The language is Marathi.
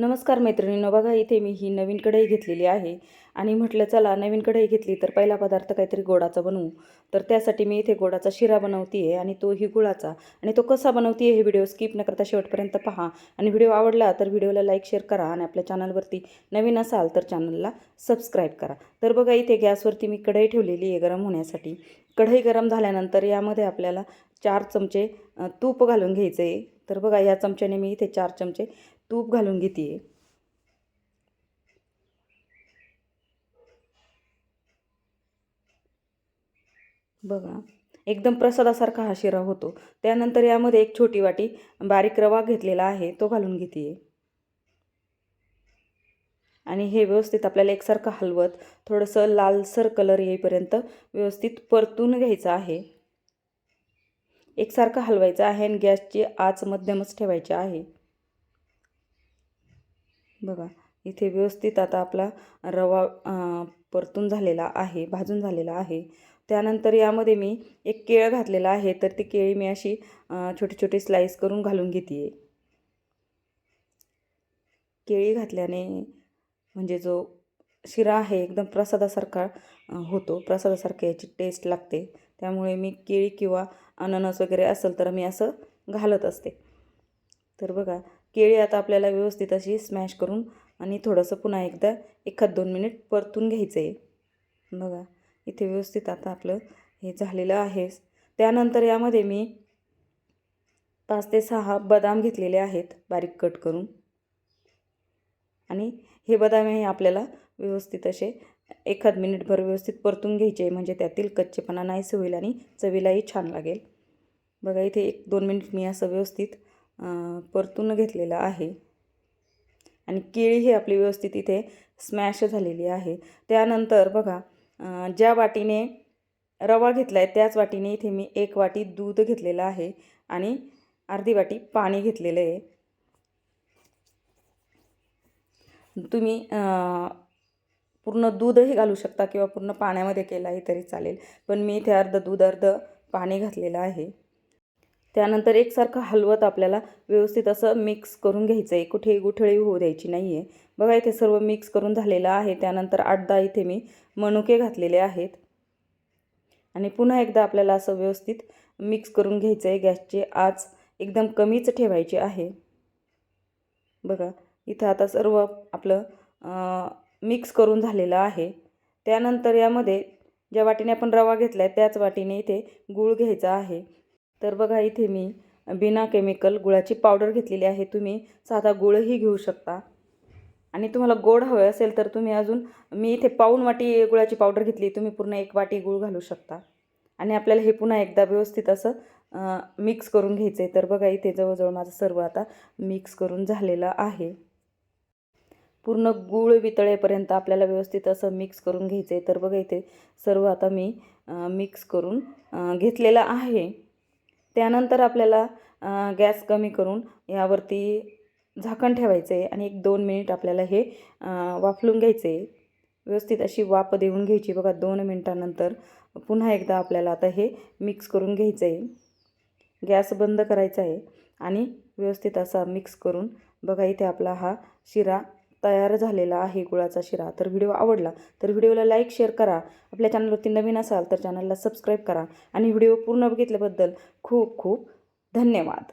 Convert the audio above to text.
नमस्कार मैत्रिणींनो बघा इथे मी ही नवीन कढई घेतलेली आहे. आणि म्हटलं चला नवीन कढई घेतली तर पहिला पदार्थ काहीतरी गोडाचा बनवू. तर त्यासाठी मी इथे गोडाचा शिरा बनवते आहे आणि तोही गुळाचा. आणि तो कसा बनवते हे व्हिडिओ स्किप न करता शेवटपर्यंत पहा. आणि व्हिडिओ आवडला तर व्हिडिओला लाईक शेअर करा आणि आपल्या चॅनलवरती नवीन असाल तर चॅनलला सबस्क्राईब करा. तर बघा इथे गॅसवरती मी कढई ठेवलेली आहे गरम होण्यासाठी. कढई गरम झाल्यानंतर यामध्ये आपल्याला चार चमचे तूप घालून घ्यायचं आहे तर बघा या चमच्याने मी इथे चार चमचे तूप घालून घेते. बघा एकदम प्रसादासारखा हा शिरा होतो. त्यानंतर यामध्ये एक छोटी वाटी बारीक रवा घेतलेला आहे तो घालून घेते. आणि हे व्यवस्थित आपल्याला एकसारखं हलवत थोडंसं लालसर कलर येईपर्यंत व्यवस्थित परतून घ्यायचं आहे. एकसारखं हलवायचं आहे आणि गॅसची आच मध्यमच ठेवायची आहे. बघा इथे व्यवस्थित आता आपला रवा परतून झालेला आहे भाजून झालेला आहे. त्यानंतर यामध्ये मी एक केळ घातलेला आहे तर ती केळी मी अशी छोटे छोटे स्लाईस करून घालून घेते केळी घातल्याने म्हणजे जो शिरा आहे एकदम प्रसादासारखा होतो. प्रसादासारखं याची टेस्ट लागते. त्यामुळे मी केळी किंवा अननस वगैरे असेल तर मी असं घालत असते. तर बघा केळी आता आपल्याला व्यवस्थित अशी स्मॅश करून आणि थोडंसं पुन्हा एकदा एखाद दोन मिनिट परतून घ्यायचं आहे बघा इथे व्यवस्थित आता आपलं हे झालेलं आहे. त्यानंतर यामध्ये मी पाच ते सहा बदाम घेतलेले आहेत बारीक कट करून. आणि हे बदाम हे आपल्याला व्यवस्थित असे एखाद मिनिटभर व्यवस्थित परतून घ्यायचे म्हणजे त्यातील कच्चेपणा नाहीसे होईल आणि चवीलाही छान लागेल. बघा इथे एक दोन मिनिट मी असं व्यवस्थित परतून घेतलेलं आहे. आणि केळी ही आपली व्यवस्थित इथे स्मॅश झालेली आहे. त्यानंतर बघा ज्या वाटीने रवा घेतला आहे त्याच वाटीने इथे मी एक वाटी दूध घेतलेलं आहे आणि अर्धी वाटी पाणी घेतलेलं आहे. तुम्ही पूर्ण दूधही घालू शकता किंवा पूर्ण पाण्यामध्ये केलाही तरी चालेल. पण मी इथे अर्ध दूध अर्ध पाणी घातलेलं आहे. त्यानंतर एकसारखं हलवत आपल्याला व्यवस्थित असं मिक्स करून घ्यायचं आहे. कुठेही गुठळी होऊ द्यायची नाही आहे बघा इथे सर्व मिक्स करून झालेलं आहे. त्यानंतर आठ दहा इथे मी मनुके घातलेले आहेत. आणि पुन्हा एकदा आपल्याला असं व्यवस्थित मिक्स करून घ्यायचं आहे. गॅसची आच एकदम कमीच ठेवायची आहे. बघा इथं आता सर्व आपलं मिक्स करून झालेलं आहे. त्यानंतर यामध्ये ज्या वाटीने आपण रवा घेतला आहे त्याच वाटीने इथे गूळ घ्यायचा आहे. तर बघा इथे मी बिना केमिकल गुळाची पावडर घेतलेली आहे. तुम्ही साधा गुळही घेऊ शकता. आणि तुम्हाला गोड हवे असेल तर तुम्ही अजून मी इथे पाऊन वाटी गुळाची पावडर घेतली. तुम्ही पूर्ण एक वाटी गूळ घालू शकता. आणि आपल्याला हे पुन्हा एकदा व्यवस्थित असं मिक्स करून घ्यायचं आहे तर बघा इथे जवळजवळ माझं सर्व आता मिक्स करून झालेलं आहे. पूर्ण गूळ वितळेपर्यंत आपल्याला व्यवस्थित असं मिक्स करून घ्यायचं आहे तर बघा इथे सर्व आता मी मिक्स करून घेतलेलं आहे. त्यानंतर आपल्याला गॅस कमी करून यावरती झाकण ठेवायचं आहे आणि एक दोन मिनिट आपल्याला हे वाफलून घ्यायचं. आहे व्यवस्थित अशी वाफ देऊन घ्यायची. बघा दोन मिनटानंतर पुन्हा एकदा आपल्याला आता हे मिक्स करून घ्यायचं. आहे गॅस बंद करायचा आहे आणि व्यवस्थित असा मिक्स करून बघा इथे आपला हा शिरा तयार झालेला आहे गुळाचा शिरा. तर व्हिडिओ आवडला तर व्हिडिओला लाईक शेअर करा. आपल्या चॅनलवरती नवीन असाल तर चॅनलला सबस्क्राईब करा. आणि व्हिडिओ पूर्ण बघितल्याबद्दल खूप खूप धन्यवाद.